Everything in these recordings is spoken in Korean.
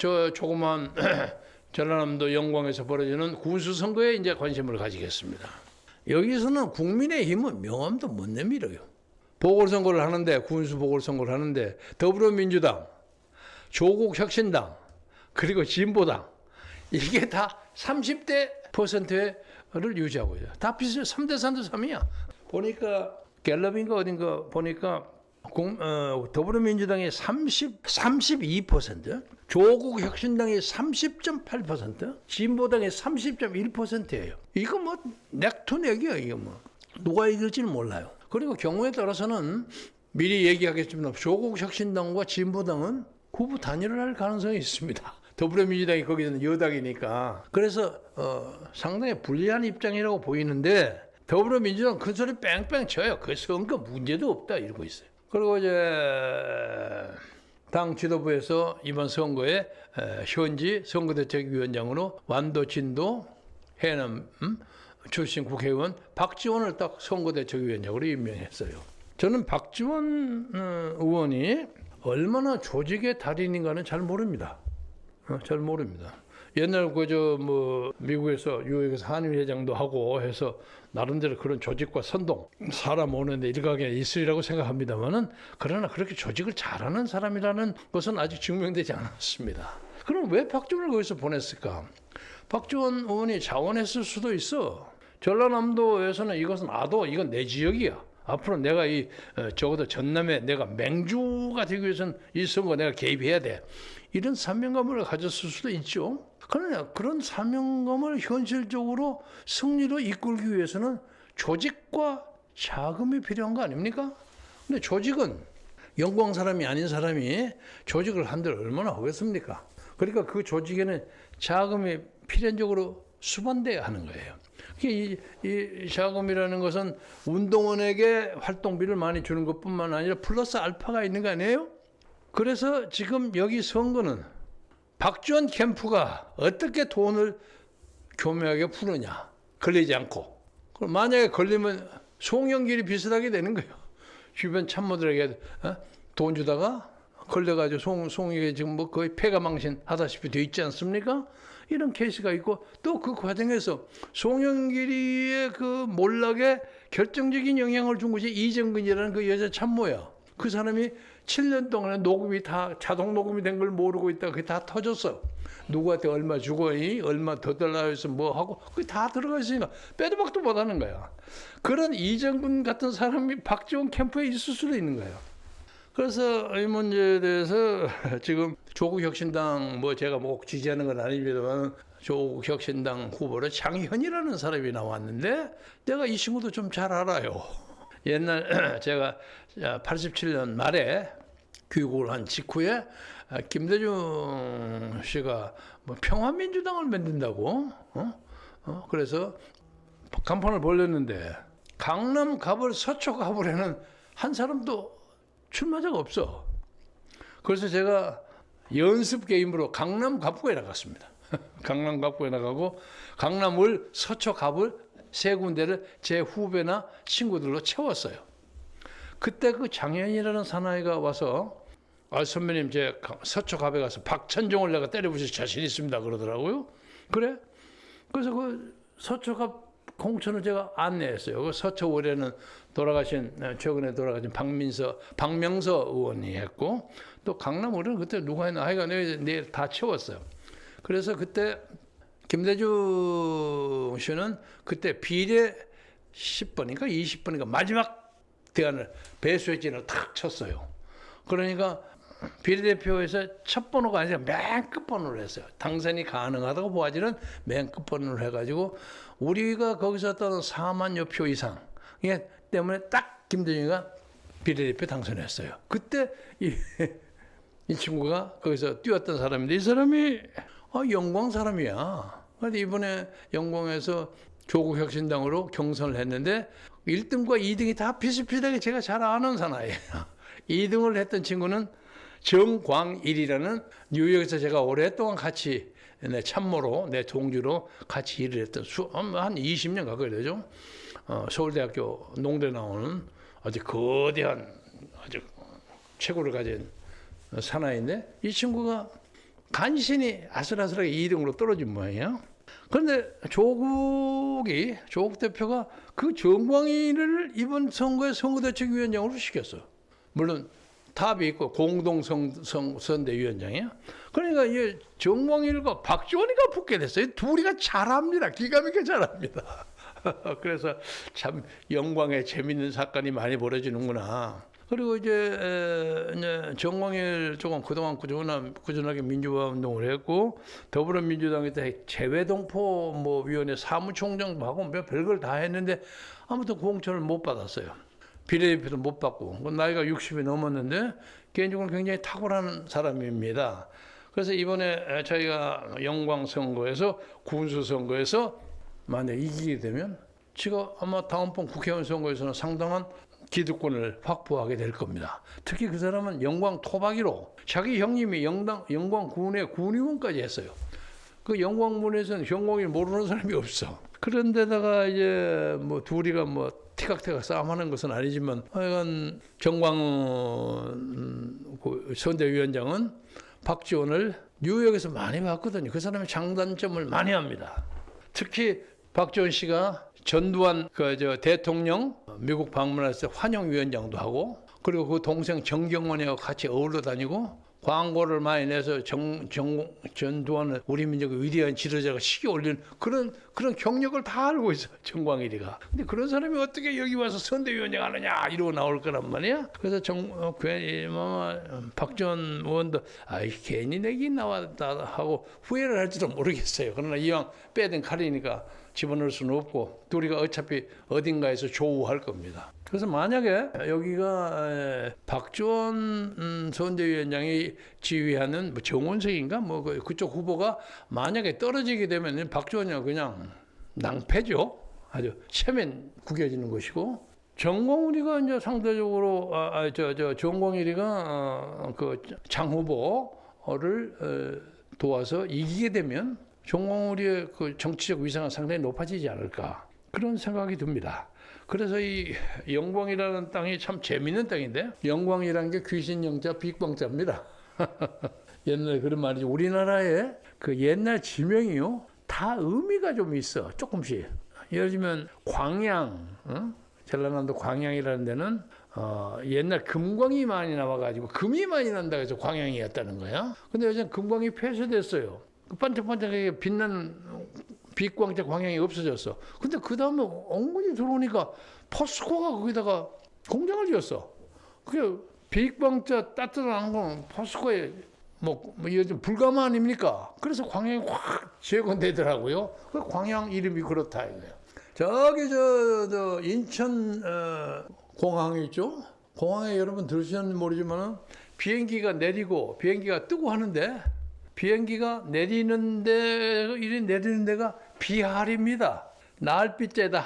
저 조그만 전라남도 영광에서 벌어지는 군수 선거에 이제 관심을 가지겠습니다. 여기서는 국민의 힘은 명함도 못 내밀어요. 보궐선거를 하는데 군수 보궐선거를 하는데 더불어민주당, 조국혁신당 그리고 진보당 이게 다 30대 퍼센트를 유지하고 있어요. 다 비슷해요. 3대 3대 3이야. 보니까 갤럽인가 어딘가 보니까 공, 어, 더불어민주당이 30, 32%, 조국 혁신당이 30.8%, 진보당이 30.1%예요. 이거 뭐 넥투넥이야 이거 뭐 누가 이길지는 몰라요. 그리고 경우에 따라서는 미리 얘기하겠지만 조국 혁신당과 진보당은 후보 단일을 할 가능성이 있습니다. 더불어민주당이 거기서는 여당이니까 그래서 어, 상당히 불리한 입장이라고 보이는데 더불어민주당 큰 소리 뺑뺑 쳐요. 그 선거 문제도 없다 이러고 있어요. 그리고 이제 당 지도부에서 이번 선거에 에, 현지 선거대책위원장으로 완도진도 해남 음? 출신 국회의원 박지원을 딱 선거대책위원장으로 임명했어요. 저는 박지원 어, 의원이 얼마나 조직의 달인인가는 잘 모릅니다. 어, 잘 모릅니다. 옛날 그저 뭐 미국에서 뉴욕에서 한일 회장도 하고 해서 나름대로 그런 조직과 선동 사람 오는데 일각에 있으리라고 생각합니다만은 그러나 그렇게 조직을 잘하는 사람이라는 것은 아직 증명되지 않았습니다. 그럼 왜 박지원을 거기서 보냈을까? 박지원 의원이 자원했을 수도 있어. 전라남도에서는 이것은 아도 이건 내 지역이야. 앞으로 내가 이 어, 적어도 전남에 내가 맹주가 되기 위해서는 이 선거 내가 개입해야 돼. 이런 사명감을 가졌을 수도 있죠. 그러나 그런 사명감을 현실적으로 승리로 이끌기 위해서는 조직과 자금이 필요한 거 아닙니까? 근데 조직은 영광 사람이 아닌 사람이 조직을 한들 얼마나 하겠습니까? 그러니까 그 조직에는 자금이 필연적으로 수반돼야 하는 거예요. 이, 이 자금이라는 것은 운동원에게 활동비를 많이 주는 것뿐만 아니라 플러스 알파가 있는 거 아니에요? 그래서 지금 여기 선거는 박지원 캠프가 어떻게 돈을 교묘하게 푸느냐 걸리지 않고 그럼 만약에 걸리면 송영길이 비슷하게 되는 거예요. 주변 참모들에게 어? 돈 주다가 걸려가지고 송, 송이가 지금 뭐 거의 폐가망신 하다시피 돼 있지 않습니까? 이런 케이스가 있고 또 그 과정에서 송영길이의 그 몰락에 결정적인 영향을 준 것이 이정근이라는 그 여자 참모야. 그 사람이 7년 동안에 녹음이 다 자동 녹음이 된 걸 모르고 있다가 그게 다 터졌어. 누구한테 얼마 주고 이 얼마 더 달라 해서 뭐 하고 그게 다 들어가 있으니까 빼도 박도 못 하는 거야. 그런 이정근 같은 사람이 박지원 캠프에 있을 수도 있는 거예요. 그래서 이 문제에 대해서 지금 조국 혁신당 뭐 제가 뭐 지지하는 건 아닙니다만 조국 혁신당 후보로 장현이라는 사람이 나왔는데 내가 이 친구도 좀 잘 알아요. 옛날 제가 87년 말에 귀국을 한 직후에 김대중 씨가 뭐 평화민주당을 만든다고 어? 어? 그래서 간판을 벌렸는데 강남 갑을 서초 갑을에는 한 사람도 출마자가 없어. 그래서 제가 연습 게임으로 강남 갑구에 나갔습니다. 강남 갑구에 나가고 강남을 서초 갑을 세 군데를 제 후배나 친구들로 채웠어요. 그때 그 장현이라는 사나이가 와서 아 선배님 제 서초 갑에 가서 박천종을 내가 때려부실 자신 있습니다 그러더라고요. 그래? 그래서 그 서초 갑 공천을 제가 안내했어요. 그 서초 월에는 돌아가신 최근에 돌아가신 박민서 박명서 의원이 했고 또 강남 월에는 그때 누가 했나 하여간 내일 다 채웠어요. 그래서 그때 김대중 씨는 그때 비례 10번인가 20번인가 마지막 대안을 배수진을 탁 쳤어요. 그러니까 비례대표에서 첫 번호가 아니라 맨 끝번호를 했어요. 당선이 가능하다고 보아지는 맨 끝번호를 해가지고 우리가 거기서 어떤 4만여 표 이상 예, 때문에 딱 김대중이가 비례대표 당선했어요. 그때 이, 이 친구가 거기서 뛰었던 사람인데 이 사람이 아, 영광 사람이야. 근데 이번에 영광에서 조국 혁신당으로 경선을 했는데 1등과 2등이 다 비슷비슷하게 제가 잘 아는 사나이예요. 2등을 했던 친구는 정광일이라는 뉴욕에서 제가 오랫동안 같이 내 참모로 내 동주로 같이 일을 했던 수, 한 20년 가까이 되죠. 어, 서울대학교 농대 나오는 아주 거대한 아주 최고를 가진 사나이인데 이 친구가 간신히 아슬아슬하게 2등으로 떨어진 모양이에요. 그런데 조국이 조국 대표가 그 정광희를 이번 선거의 선거대책위원장으로 시켰어. 물론 답이 있고 공동선대위원장이야. 그러니까 이 정광일과 박지원이가 붙게 됐어요. 둘이가 잘합니다. 기가 막히게 잘합니다. 그래서 참 영광의 재밌는 사건이 많이 벌어지는구나. 그리고 이제, 에, 이제 정광일 조금 그동안 꾸준한, 꾸준하게 민주화 운동을 했고 더불어민주당에 때 재외동포 뭐 위원회 사무총장하고 뭐 별걸 다 했는데 아무튼 공천을 못 받았어요. 비례대표도 못 받고 그 나이가 60이 넘었는데 개인적으로 굉장히 탁월한 사람입니다. 그래서 이번에 저희가 영광 선거에서 군수 선거에서 만약 이기게 되면 제가 아마 다음번 국회의원 선거에서는 상당한 기득권을 확보하게 될 겁니다. 특히 그 사람은 영광 토박이로 자기 형님이 영당 영광 군의 군의원까지 했어요. 그 영광문에서는 영광이 모르는 사람이 없어. 그런데다가 이제 뭐 둘이가 뭐 티각티각 싸움하는 것은 아니지만 하여간 정광 그 선대위원장은 박지원을 뉴욕에서 많이 봤거든요. 그 사람의 장단점을 많이 합니다. 특히 박지원 씨가 전두환 그 저 대통령 미국 방문했을 때 환영위원장도 하고 그리고 그 동생 정경원이하고 같이 어울러 다니고 광고를 많이 내서 정, 정, 전두환은 우리 민족의 위대한 지도자가 시기 올리는 그런 그런 경력을 다 알고 있어 정광일이가. 근데 그런 사람이 어떻게 여기 와서 선대위원장 하느냐 이러고 나올 거란 말이야. 그래서 정 어, 괜히 뭐 박지원 의원도 아이 괜히 내기 나왔다 하고 후회를 할지도 모르겠어요. 그러나 이왕 빼든 칼이니까 집어넣을 수는 없고 둘이가 어차피 어딘가에서 조우할 겁니다. 그래서 만약에 여기가 에, 박지원 음, 선대위원장이 지휘하는 뭐 정원석인가 뭐 그- 그쪽 후보가 만약에 떨어지게 되면 박지원이 그냥 낭패죠. 아주 체면 구겨지는 것이고 정광훈이가 이제 상대적으로 아, 아, 저, 저 정광일이가 어, 그장 후보를 어, 도와서 이기게 되면 정광훈이의 그 정치적 위상은 상당히 높아지지 않을까 그런 생각이 듭니다. 그래서 이 영광이라는 땅이 참 재밌는 땅인데 영광이라는 게 귀신 영자 빅광자입니다. 옛날에 그런 말이죠. 우리나라의 그 옛날 지명이요 다 의미가 좀 있어 조금씩. 예를 들면 광양, 어? 전라남도 광양이라는 데는 어, 옛날 금광이 많이 나와가지고 금이 많이 난다 해서 광양이었다는 거야. 근데 요즘 금광이 폐쇄됐어요. 그 반짝반짝하게 빛나는 빛광자 광양이 없어졌어. 근데 그 다음에 엉근히 들어오니까 포스코가 거기다가 공장을 지었어. 그게 빛광자 따뜻한 건 포스코에 뭐, 뭐좀 불가마 아닙니까? 그래서 광양이 확 재건되더라고요. 그 광양 이름이 그렇다 이거예요. 저기 저, 저 인천 어, 공항 있죠? 공항에 여러분 들으셨는지 모르지만은 비행기가 내리고 비행기가 뜨고 하는데 비행기가 내리는데 이리 내리는 데가 비하리입니다. 날빛에다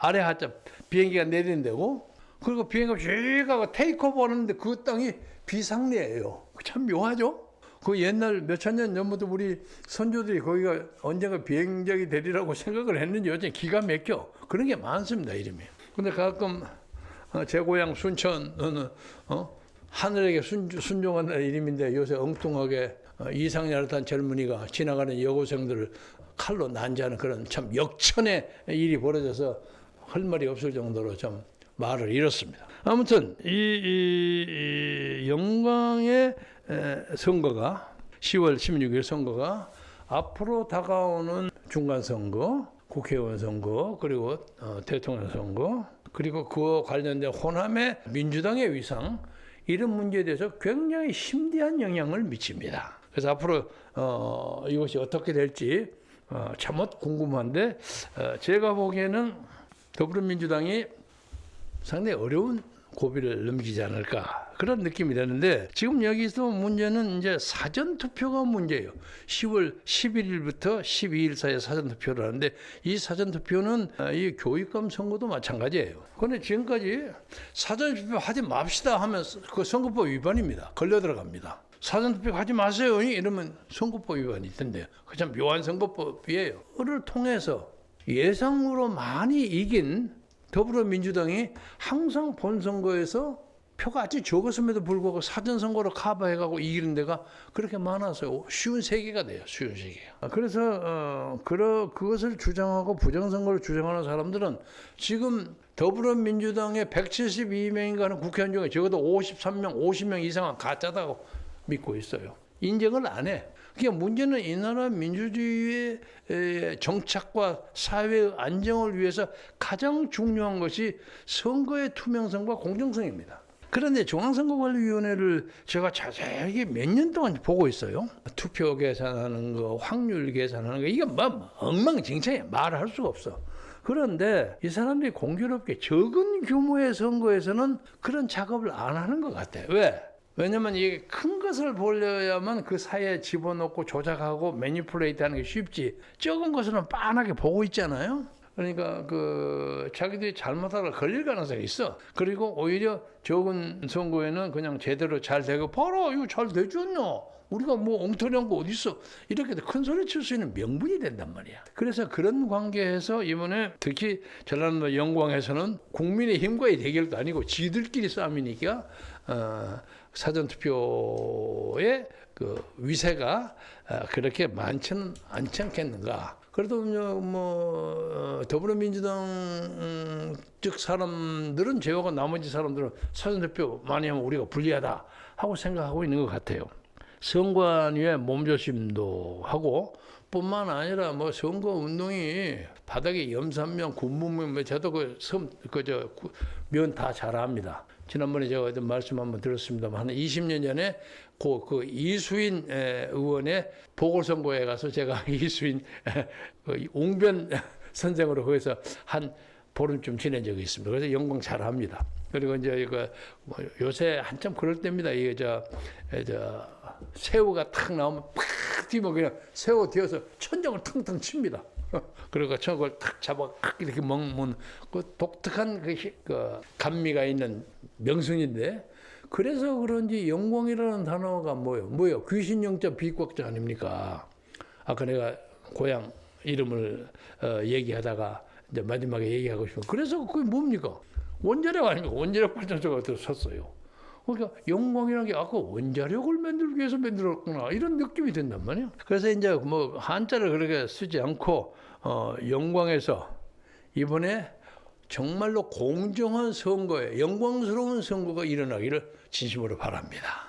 아래 하자 비행기가 내리는 데고 그리고 비행기가 쭉 가고 테이크오프 하는데 그 땅이 비상리예요. 참 묘하죠? 그 옛날 몇천 년 전부터 우리 선조들이 거기가 언젠가 비행적이 되리라고 생각을 했는지 요즘 기가 막혀. 그런 게 많습니다, 이름이. 근데 가끔 어, 제 고향 순천은 어, 하늘에게 순, 순종하는 이름인데 요새 엉뚱하게 어, 이상야릇한 젊은이가 지나가는 여고생들을 칼로 난자하는 그런 참 역천의 일이 벌어져서 할 말이 없을 정도로 좀 말을 잃었습니다. 아무튼 이, 이, 이 영광의 에, 선거가 10월 16일 선거가 앞으로 다가오는 중간 선거, 국회의원 선거, 그리고 어, 대통령 선거, 그리고 그와 관련된 호남의 민주당의 위상 이런 문제에 대해서 굉장히 심대한 영향을 미칩니다. 그래서 앞으로 어, 이것이 어떻게 될지 어, 참못 궁금한데 어, 제가 보기에는 더불어민주당이 상당히 어려운 고비를 넘기지 않을까 그런 느낌이 드는데 지금 여기서 문제는 이제 사전 투표가 문제예요. 10월 11일부터 12일 사이에 사전 투표를 하는데 이 사전 투표는 어, 이 교육감 선거도 마찬가지예요. 그런데 지금까지 사전 투표 하지 맙시다 하면 그 선거법 위반입니다. 걸려 들어갑니다. 사전 투표 하지 마세요. 이러면 선거법 위반이 있던데요. 그참 묘한 선거법이에요. 그를 통해서 예상으로 많이 이긴 더불어민주당이 항상 본선거에서 표가 아주 적었음에도 불구하고 사전 선거로 커버해가고 이기는 데가 그렇게 많아서 쉬운 세계가 돼요. 쉬운 세계가. 그래서 어, 그러, 그것을 주장하고 부정선거를 주장하는 사람들은 지금 더불어민주당의 172명인가 하는 국회의원 중에 적어도 53명, 50명 이상은 가짜다고 믿고 있어요. 인정을 안 해. 그러니까 문제는 이 나라 민주주의의 에, 정착과 사회의 안정을 위해서 가장 중요한 것이 선거의 투명성과 공정성입니다. 그런데 중앙선거관리위원회를 제가 자세히 몇년 동안 보고 있어요. 투표 계산하는 거, 확률 계산하는 거, 이게 뭐 엉망진창이야. 말할 수가 없어. 그런데 이 사람들이 공교롭게 적은 규모의 선거에서는 그런 작업을 안 하는 것 같아요. 왜? 왜냐면 이게 큰 것을 보려야만 그 사이에 집어넣고 조작하고 매니플레이트 하는 게 쉽지. 적은 것은 빤하게 보고 있잖아요. 그러니까 그 자기들이 잘못하다 걸릴 가능성이 있어. 그리고 오히려 적은 선거에는 그냥 제대로 잘 되고 봐라 이거 잘 않냐. 우리가 뭐 엉터리한 거 어디 있어? 이렇게 큰 소리 칠 수 있는 명분이 된단 말이야. 그래서 그런 관계에서 이번에 특히 전라도 영광에서는 국민의 힘과의 대결도 아니고 지들끼리 싸움이니까 어, 사전 투표의 그 위세가 어, 그렇게 많지는 않지 않겠는가. 그래도 뭐 어, 더불어민주당 음, 즉 사람들은 제외하고 나머지 사람들은 사전 투표 많이 하면 우리가 불리하다 하고 생각하고 있는 것 같아요. 선관위의 몸조심도 하고 뿐만 아니라 뭐 선거 운동이 바닥에 염산면, 군무면 뭐 저도 그섬그저면 다 잘합니다. 지난번에 제가 어떤 말씀 한번 들었습니다만 한 20년 전에 그, 그 이수인 에, 의원의 보궐선거에 가서 제가 이수인 에, 그 웅변 선생으로 거기서 한 보름쯤 지낸 적이 있습니다. 그래서 영광 잘 합니다. 그리고 이제 이거 뭐 요새 한참 그럴 때입니다. 이게 저, 새우가 탁 나오면 팍 뒤면 그냥 새우 뒤어서 천정을 탕탕 칩니다. 그리고 저걸 탁 잡아 탁 이렇게 먹는 그 독특한 그, 희- 그 감미가 있는 명승인데 그래서 그런지 영광이라는 단어가 뭐예요? 뭐예요? 귀신 영자 비꽉자 아닙니까? 아까 내가 고향 이름을 어, 얘기하다가 이제 마지막에 얘기하고 싶은 그래서 그게 뭡니까? 원자력 아닙니까? 원자력 발전소가 들어섰어요. 그러니까 영광이라는 게 아까 원자력을 만들기 위해서 만들었구나 이런 느낌이 든단 말이에요. 그래서 이제 뭐 한자를 그렇게 쓰지 않고 어, 영광에서 이번에 정말로 공정한 선거에 영광스러운 선거가 일어나기를 진심으로 바랍니다.